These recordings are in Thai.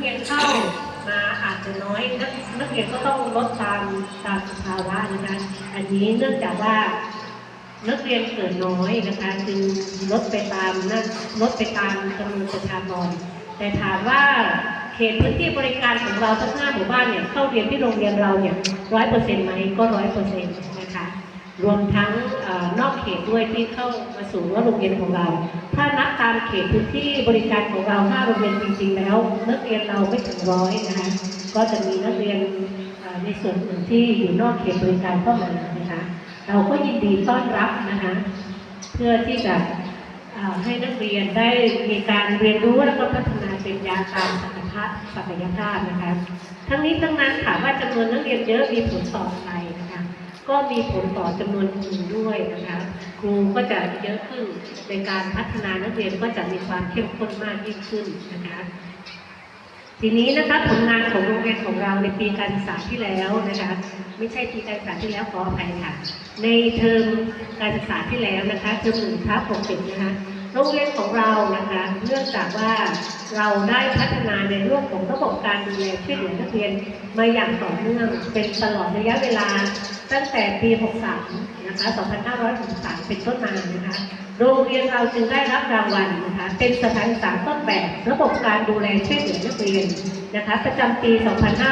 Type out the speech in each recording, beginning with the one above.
เรียนเข้ามาอาจจะน้อยนักนักเรียนก็ต้องลดตามตามสภาวะนะคะอันนี้เนื่องจากว่านักเรียนเกิดน้อยนะคะจึงลดไปตามนะลดไปตามจำนวนประชากรแต่ถามว่าเขตพื้นที่บริการของเราทั้งห้าหมู่บ้านเนี่ยเข้าเรียนที่โรงเรียนเราเนี่ยร้อยเปอร์เซ็นต์ไหมก็ร้อยเปอร์เซ็นต์ รวมทั้งอนอกเขตด้วยที่เข้ามาสู่ว่าโรงเรียนของเรา ถ้านับตามเขตพื้นที่บริการของเราห้าโรงเรียนจริง ๆ แล้ว นักเรียนเราไม่ถึงร้อยนะคะก็จะมีนักเรียนในส่วนอื่นที่อยู่นอกเขตบริการเข้ามานะคะเราก็ยินดีต้อนรับนะคะเพื่อที่จะให้นักเรียนได้มีการเรียนรู้และก็พัฒนาเป็นยาตามศักยภาพศักยภาพนะคะทั้งนี้ทั้งนั้นถามว่าจำนวนนักเรียนเยอะมีผลต่ออะไร ก็มีผลต่อจำนวนครูด้วยนะคะ ครูก็จะเยอะขึ้นในการพัฒนานักเรียนก็จะมีความเข้มข้นมากยิ่งขึ้นนะคะทีนี้นะคะผลงานของโรงเรียนของเราในปีการศึกษาที่แล้วนะคะไม่ใช่ปีการศึกษาที่แล้วขออภัยค่ะ ในเทอมการศึกษาที่แล้วนะคะเทอมหนึ่งทับหกสิบนะคะ โรงเรียนของเรานะคะเนื่องจากว่าเราได้พัฒนาในเรื่องของระบบการดูแลช่วยเหลือนักเรียนมาอย่างต่อเนื่องเป็นตลอดระยะเวลาตั้งแต่ปี 63 นะคะ 2563 เป็นต้นมานะคะ โรงเรียนเราจึงได้รับรางวัลนะคะ เป็นสถานศึกษาต้นแบบระบบการดูแลช่วยเหลือนักเรียนนะคะ ประจำปี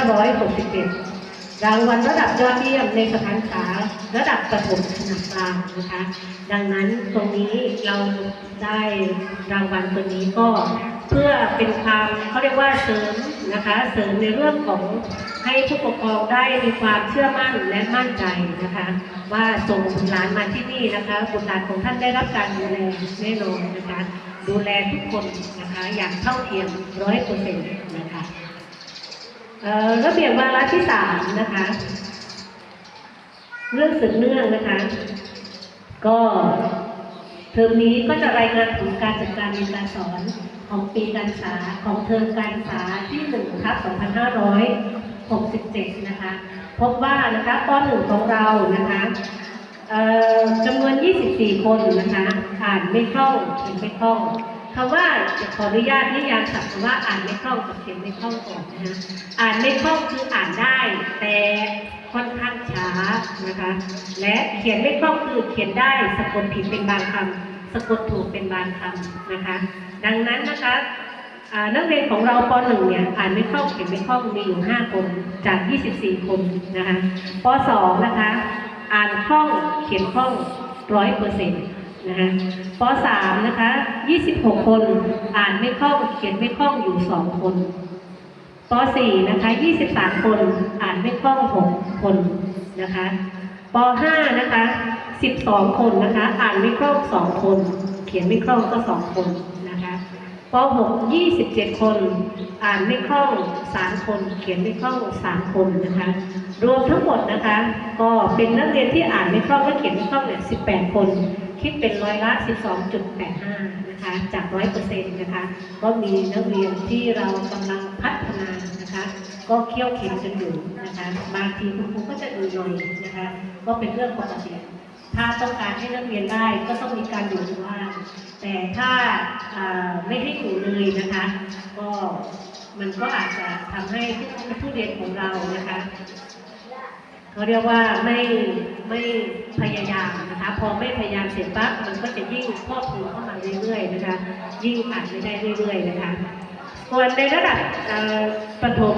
2567 รางวัลระดับยอดเยี่ยมในสถานศึกษาระดับประถมขนาดกลางนะคะ ดังนั้นตรงนี้เราได้รางวัลตัวนี้ก็เพื่อเป็นความเขาเรียกว่าเสริมนะคะเสริมในเรื่องของให้ผู้ปกครองได้มีความเชื่อมั่นและมั่นใจนะคะ ว่าส่งบุตรหลานมาที่นี่นะคะบุตรหลานของท่านได้รับการดูแลแน่นอนนะคะ ดูแลทุกคนนะคะอย่างเท่าเทียมร้อยเปอร์เซ็นต์นะคะ ระเบียบวาระที่สามนะคะ เรื่องสืบเนื่องนะคะ ก็เทอมนี้ก็จะรายงานผลการจัดการเรียนการสอนของปีการศึกษาของเทอมการศึกษาที่1ทับ2567 นะคะ พบว่านะคะป .1 ของเรานะคะจำนวน 24 คนนะคะอ่านไม่คล่องเขียนไม่คล่อง คำว่าจะขออนุญาตนิยามศัพท์คำว่าอ่านไม่คล่องกับเขียนไม่คล่องก่อนนะคะอ่านไม่คล่องคืออ่านได้ แต่ค่อนข้างช้านะคะ และเขียนไม่คล่องคือเขียนได้สะกดผิดเป็นบางคำสะกดถูกเป็นบางคำนะคะ ดังนั้นนะคะนักเรียนของเราป .1 เนี่ยอ่านไม่คล่องเขียนไม่คล่องมีอยู่ 5 คนจาก 24 คนนะคะป .2 นะคะ อ่านคล่องเขียนคล่องร้อยเปอร์เซ็นต์ นะคะป .3 นะคะ 26 คนอ่านไม่คล่องเขียนไม่คล่องอยู่ 2 คนป .4 นะคะ 23 คนอ่านไม่คล่อง 6 คนนะคะป .5 นะคะ 12 คนนะคะ อ่านไม่คล่อง 2 คน เขียนไม่คล่องก็ 2 คนนะคะป .6 27 คน อ่านไม่คล่อง 3 คน เขียนไม่คล่อง 3 คนนะคะ รวมทั้งหมดนะคะ ก็เป็นนักเรียนที่อ่านไม่คล่องและเขียนไม่คล่องเนี่ย 18 คน คิดเป็นร้อยละ 12.85 นะคะ จาก 100%นะคะ ก็มีนักเรียนที่เรากำลังพัฒนานะคะ ก็เคี่ยวเข็นกันอยู่นะคะ บางทีคุณครูก็จะดูหน่อยนะคะ ก็เป็นเรื่องปกติ ถ้าต้องการให้นักเรียนได้ก็ต้องมีการอยู่ข้างล่างแต่ถ้าไม่ให้อยู่เลยนะคะ ก็มันก็อาจจะทำให้ผู้เรียนของเรานะคะ เขาเรียกว่าไม่ไม่พยายามนะคะพอไม่พยายามเสร็จปั๊บมันก็จะยิ่งครอบคลุมเข้ามาเรื่อยๆนะคะ ยิ่งอ่านไม่ได้เรื่อยๆนะคะส่วนในระดับประถม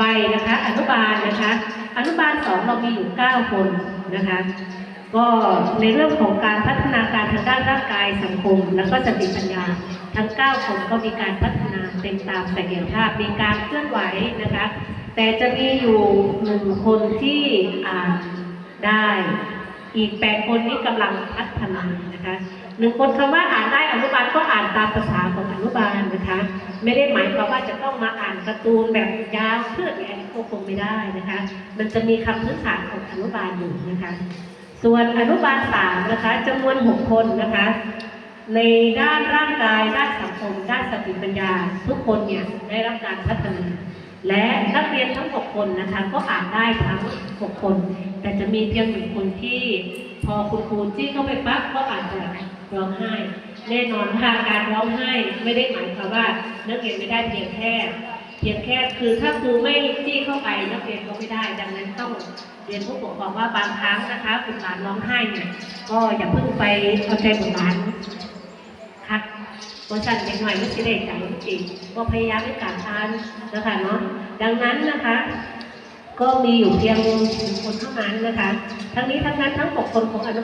วัยนะคะอนุบาลนะคะอนุบาลสองเรามีอยู่ 9 คนนะคะก็ในเรื่องของการพัฒนาการทางด้านร่างกายสังคม แล้วก็สติปัญญา ทั้ง 9 คนก็มีการพัฒนาเป็นตามศักยภาพมีการเคลื่อนไหวนะคะ แต่จะมีอยู่หนึ่งคนที่อ่านได้อีกแปดคนนี้กำลังพัฒนานะคะหนึ่งคนคำว่าอ่านได้อนุบาลก็อ่านตามภาษาของอนุบาลนะคะ ไม่ได้หมายความว่าจะต้องมาอ่านการ์ตูนแบบยาวเพื่ออย่างนี้ก็คงไม่ได้นะคะ มันจะมีคำพื้นฐานของอนุบาลอยู่นะคะ ส่วนอนุบาลสามนะคะจำนวนหกคนนะคะ ในด้านร่างกายด้านสังคม ด้านสติปัญญา ทุกคนเนี่ยได้รับการพัฒนา และนักเรียนทั้ง 6 คนนะคะ ก็อ่านได้ทั้ง 6 คน แต่จะมีเพียงหนึ่งคนที่พอคุณครูจี้เข้าไปปั๊บก็อาจจะร้องไห้แน่นอนค่ะการร้องไห้ไม่ได้หมายความว่านักเรียนไม่ได้เพียงแค่เพียงแค่คือถ้าครูไม่จี้เข้าไปนักเรียนก็ไม่ได้ ดังนั้นต้องเรียนผู้ปกครองว่าบางครั้งนะคะบุตรหลานร้องไห้เนี่ยก็อย่าเพิ่งไปเอาใจบุตรหลาน บริษัทเป็นหน่อยไม่ใช่เด็กใจจริงก็พยายามในการทานนะคะเนาะดังนั้นนะคะ ก็มีอยู่เพียงหนึ่งคนเท่านั้นนะคะ ทั้งนี้ทั้งนั้นทั้งหกคนของอนุ